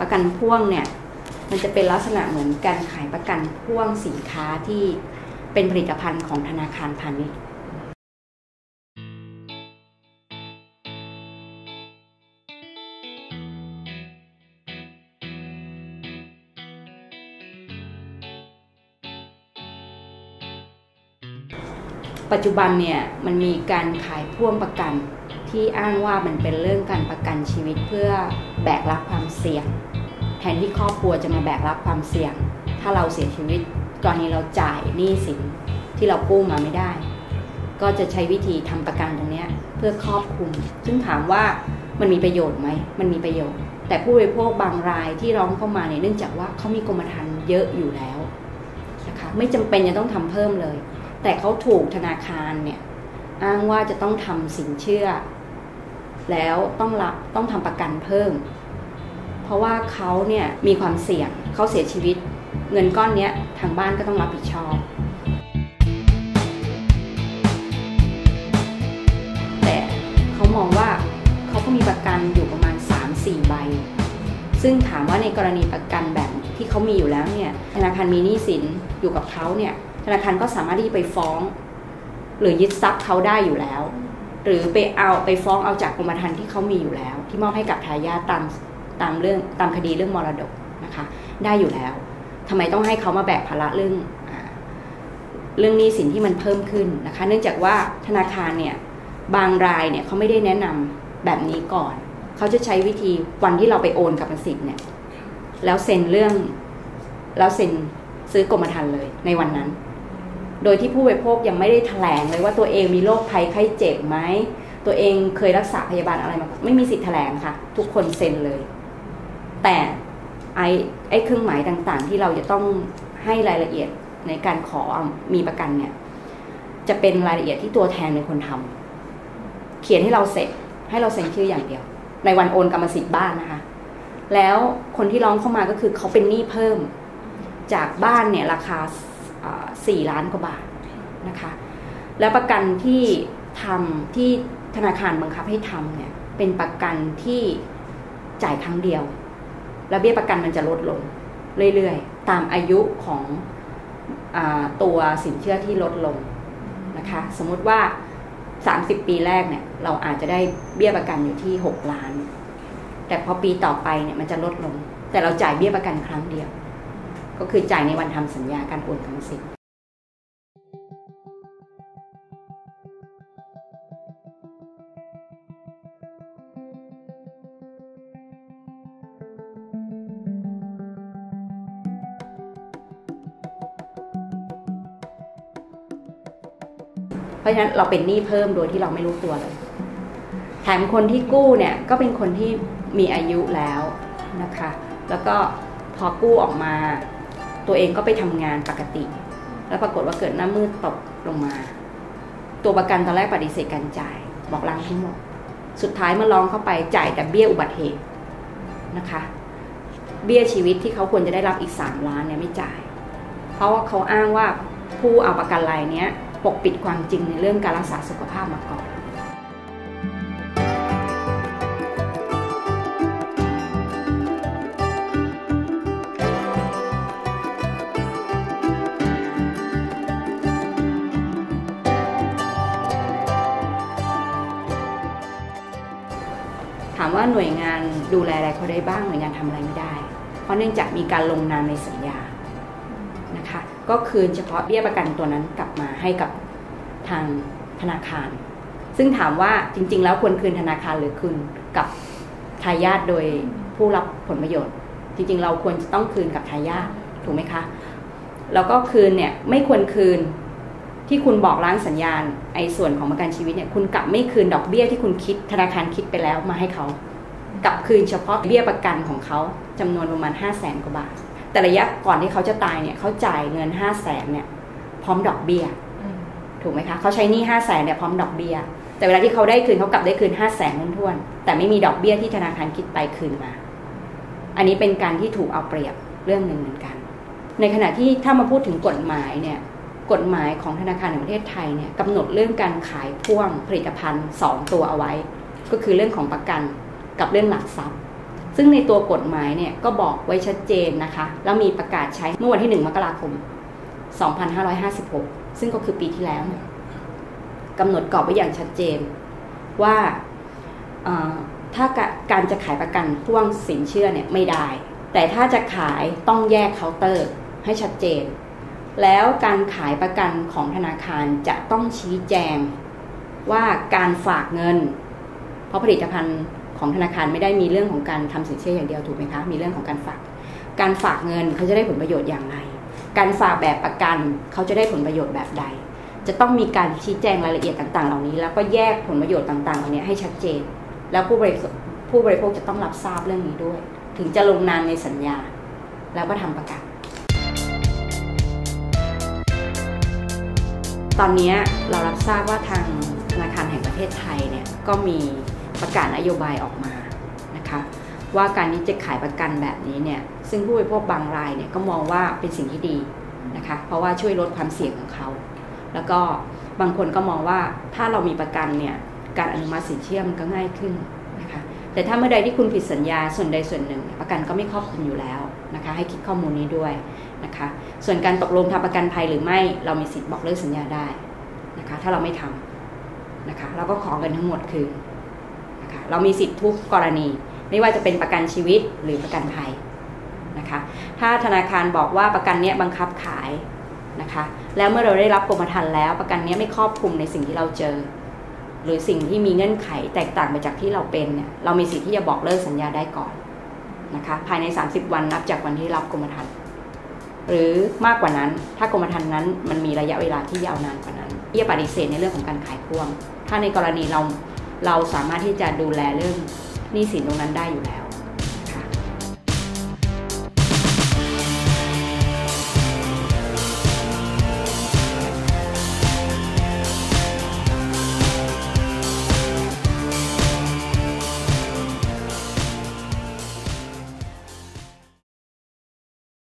ประกันพ่วงเนี่ยมันจะเป็นลักษณะเหมือนการขายประกันพ่วงสินค้าที่เป็นผลิตภัณฑ์ของธนาคารพาณิชย์ปัจจุบันเนี่ยมันมีการขายพ่วงประกัน ที่อ้างว่ามันเป็นเรื่องการประกันชีวิตเพื่อแบกรับความเสี่ยง แทนที่ครอบครัวจะมาแบกรับความเสี่ยง ถ้าเราเสียชีวิตกรณีเราจ่ายหนี้สินที่เรากู้มาไม่ได้ ก็จะใช้วิธีทำประกันตรงนี้เพื่อครอบคลุม ซึ่งถามว่ามันมีประโยชน์ไหมมันมีประโยชน์ แต่ผู้บริโภคบางรายที่ร้องเข้ามาเนี่ยเนื่องจากว่าเขามีกรมธรรม์เยอะอยู่แล้วนะคะไม่จำเป็นจะต้องทำเพิ่มเลย แต่เขาถูกธนาคารเนี่ยอ้างว่าจะต้องทำสินเชื่อ แล้วต้องรับต้องทำประกันเพิ่ม เพราะว่าเขาเนี่ยมีความเสี่ยงเขาเสียชีวิต เงินก้อนเนี้ยทางบ้านก็ต้องรับผิดชอบแต่เขามองว่าเขาก็มีประกันอยู่ประมาณ 3-4 ใบ ซึ่งถามว่าในกรณีประกันแบบที่เขามีอยู่แล้วเนี่ยธนาคารมีหนี้สินอยู่กับเขาเนี่ยธนาคารก็สามารถที่จะไปฟ้อง หรือยึดทรัพย์เขาได้อยู่แล้ว หรือไปเอาไปฟ้องเอาจากกรมธรรม์ที่เขามีอยู่แล้ว ที่มอบให้กับทายาทตามตามเรื่องตามคดีเรื่องมรดกนะคะได้อยู่แล้วทำไมต้องให้เขามาแบกภาระเรื่องเรื่องหนี้สินที่มันเพิ่มขึ้นนะคะ เนื่องจากว่าธนาคารเนี่ยบางรายเนี่ยเขาไม่ได้แนะนำแบบนี้ก่อน เขาจะใช้วิธีวันที่เราไปโอนกับสิทธิ์เนี่ยแล้วเซ็นเรื่องแล้วเซ็นซื้อกรมธรรม์เลยในวันนั้น โดยที่ผู้บริโภคยังไม่ได้แถลงเลยว่าตัวเองมีโรคภัยไข้เจ็บไหม ตัวเองเคยรักษาพยาบาลอะไรมา ไม่มีสิทธิ์แถลงค่ะ ทุกคนเซ็นเลย แต่ไอ้ไอ้เครื่องหมายต่างๆ ที่เราจะต้องให้รายละเอียดในการขอมีประกันเนี่ย จะเป็นรายละเอียดที่ตัวแทนเป็นคนทำเขียนให้เราเสร็จ ให้เราเซ็นชื่ออย่างเดียว ในวันโอนกรรมสิทธิ์บ้านนะคะ แล้วคนที่ร้องเข้ามาก็คือเขาเป็นหนี้เพิ่ม จากบ้านเนี่ยราคา สี่ล้านกว่าบาทนะคะ แล้วประกันที่ทำที่ธนาคารบังคับให้ทำเนี่ยเป็นประกันที่จ่ายครั้งเดียว แล้วเบี้ยประกันมันจะลดลงเรื่อยๆ ตามอายุของอตัวสินเชื่อที่ลดลงนะคะ สมมุติว่า 30 ปีแรกเนี่ยเราอาจจะได้เบี้ยประกันอยู่ที่ 6 ล้าน แต่พอปีต่อไปเนี่ยมันจะลดลง แต่เราจ่ายเบี้ยประกันครั้งเดียว ก็คือจ่ายในวันทำสัญญาการโอนกรรมสิทธิ์เพราะฉะนั้นเราเป็นหนี้เพิ่มโดยที่เราไม่รู้ตัวเลยแถมคนที่กู้เนี่ยก็เป็นคนที่มีอายุแล้วนะคะ แล้วก็พอกู้ออกมา ตัวเองก็ไปทำงานปกติ แล้วปรากฏว่าเกิดหน้ามืดตกลงมา ตัวประกันตอนแรกปฏิเสธการจ่าย บอกล้างทั้งหมด สุดท้ายเมื่อร้องเข้าไปจ่ายแต่เบี้ยอุบัติเหตุนะคะ เบี้ยชีวิตที่เขาควรจะได้รับอีกสามล้านเนี่ยไม่จ่าย เพราะว่าเขาอ้างว่าผู้เอาประกันรายเนี้ยปกปิดความจริงในเรื่องการรักษาสุขภาพมาก่อนามว่าหน่วยงานดูแลอะไรเขาได้บ้างหน่วยงานทำอะไรไม่ได้ เพราะเนื่องจากมีการลงนามในสัญญานะคะ ก็คืนเฉพาะเบี้ยประกันตัวนั้นกลับมาให้กับทางธนาคาร ซึ่งถามว่าจริง ๆ แล้วควรคืนธนาคารหรือคืนกับทายาทโดยผู้รับผลประโยชน์ จริง ๆ เราควรจะต้องคืนกับทายาทถูกไหมคะแล้วก็คืนเนี่ยไม่ควรคืน ที่คุณบอกล้างสัญญาณไอ้ส่วนของประกันชีวิตเนี่ยคุณกลับไม่คืนดอกเบี้ยที่คุณคิดธนาคารคิดไปแล้วมาให้เขากลับคืนเฉพาะเบี้ยประกันของเขาจำนวนประมาณห้าแสนกว่าบาท แต่ระยะก่อนที่เขาจะตายเนี่ยเขาจ่ายเงินห้าแสนเนี่ยพร้อมดอกเบี้ยถูกไหมคะเขาใช้หนี้ห้าแสนเนี่ยพร้อมดอกเบี้ย แต่เวลาที่เขาได้คืนเขากลับได้คืนห้าแสนท้วนๆแต่ไม่มีดอกเบี้ยที่ธนาคารคิดไปคืนมา อันนี้เป็นการที่ถูกเอาเปรียบเรื่องหนึ่งเหมือนกัน ในขณะที่ถ้ามาพูดถึงกฎหมายเนี่ย กฎหมายของธนาคารแห่งประเทศไทยเนี่ยกำหนดเรื่องการขายพ่วงผลิตภัณฑ์ 2 ตัวเอาไว้ ก็คือเรื่องของประกันกับเรื่องหลักทรัพย์ ซึ่งในตัวกฎหมายเนี่ยก็บอกไว้ชัดเจนนะคะ แล้วมีประกาศใช้เมื่อวันที่ 1 มกราคม 2556 ซึ่งก็คือปีที่แล้วกำหนดกรอบไว้อย่างชัดเจนว่าถ้าการจะขายประกันพ่วงสินเชื่อเนี่ยไม่ได้ แต่ถ้าจะขายต้องแยกเคาน์เตอร์ให้ชัดเจน แล้วการขายประกันของธนาคารจะต้องชี้แจงว่าการฝากเงิน เพราะผลิตภัณฑ์ของธนาคารไม่ได้มีเรื่องของการทำสินเชื่ออย่างเดียวถูกไหมคะมีเรื่องของการฝาก การฝากเงินเขาจะได้ผลประโยชน์อย่างไร การฝากแบบประกันเขาจะได้ผลประโยชน์แบบใด จะต้องมีการชี้แจงรายละเอียดต่าง ๆ เหล่านี้ แล้วก็แยกผลประโยชน์ต่างๆเหล่านี้ให้ชัดเจน แล้วผู้บริผู้บริโภคจะต้องรับทราบเรื่องนี้ด้วย ถึงจะลงนามในสัญญา แล้วก็ทำประกัน ตอนนี้เรารับทราบว่าทางธนาคารแห่งประเทศไทยเนี่ยก็มีประกาศนโยบายออกมานะคะว่าการที่จะขายประกันแบบนี้เนี่ยซึ่งผู้บริโภคบางรายเนี่ยก็มองว่าเป็นสิ่งที่ดีนะคะเพราะว่าช่วยลดความเสี่ยงของเขา แล้วก็บางคนก็มองว่าถ้าเรามีประกันเนี่ยการอนุมัติสินเชื่อมันก็ง่ายขึ้นนะคะ แต่ถ้าเมื่อใดที่คุณผิดสัญญาส่วนใดส่วนหนึ่ง ประกันก็ไม่ครอบคลุมอยู่แล้วนะคะ ให้คิดข้อมูลนี้ด้วยนะคะ ส่วนการตกลงทำประกันภัยหรือไม่เรามีสิทธิ์บอกเลิกสัญญาได้นะคะ ถ้าเราไม่ทำนะคะเราก็ขอเงินทั้งหมดคืนนะคะเรามีสิทธิ์ทุกกรณี ไม่ว่าจะเป็นประกันชีวิตหรือประกันภัยนะคะถ้าธนาคารบอกว่าประกันนี้บังคับขายนะคะแล้วเมื่อเราได้รับกรมธรรม์แล้วประกันนี้ไม่ครอบคลุมในสิ่งที่เราเจอ หรือสิ่งที่มีเงื่อนไขแตกต่างไปจากที่เราเป็นเนี่ยเรามีสิทธิ์ที่จะบอกเลิกสัญญาได้ก่อนนะคะภายใน 30 วันนับจากวันที่รับกรมธรรม์หรือมากกว่านั้นถ้ากรมธรรม์นั้นมันมีระยะเวลาที่ยาวนานกว่านั้นที่จะปฏิเสธในเรื่องของการขายพ่วง ถ้าในกรณีเราเราสามารถที่จะดูแลเรื่องหนี้สินตรงนั้นได้อยู่แล้ว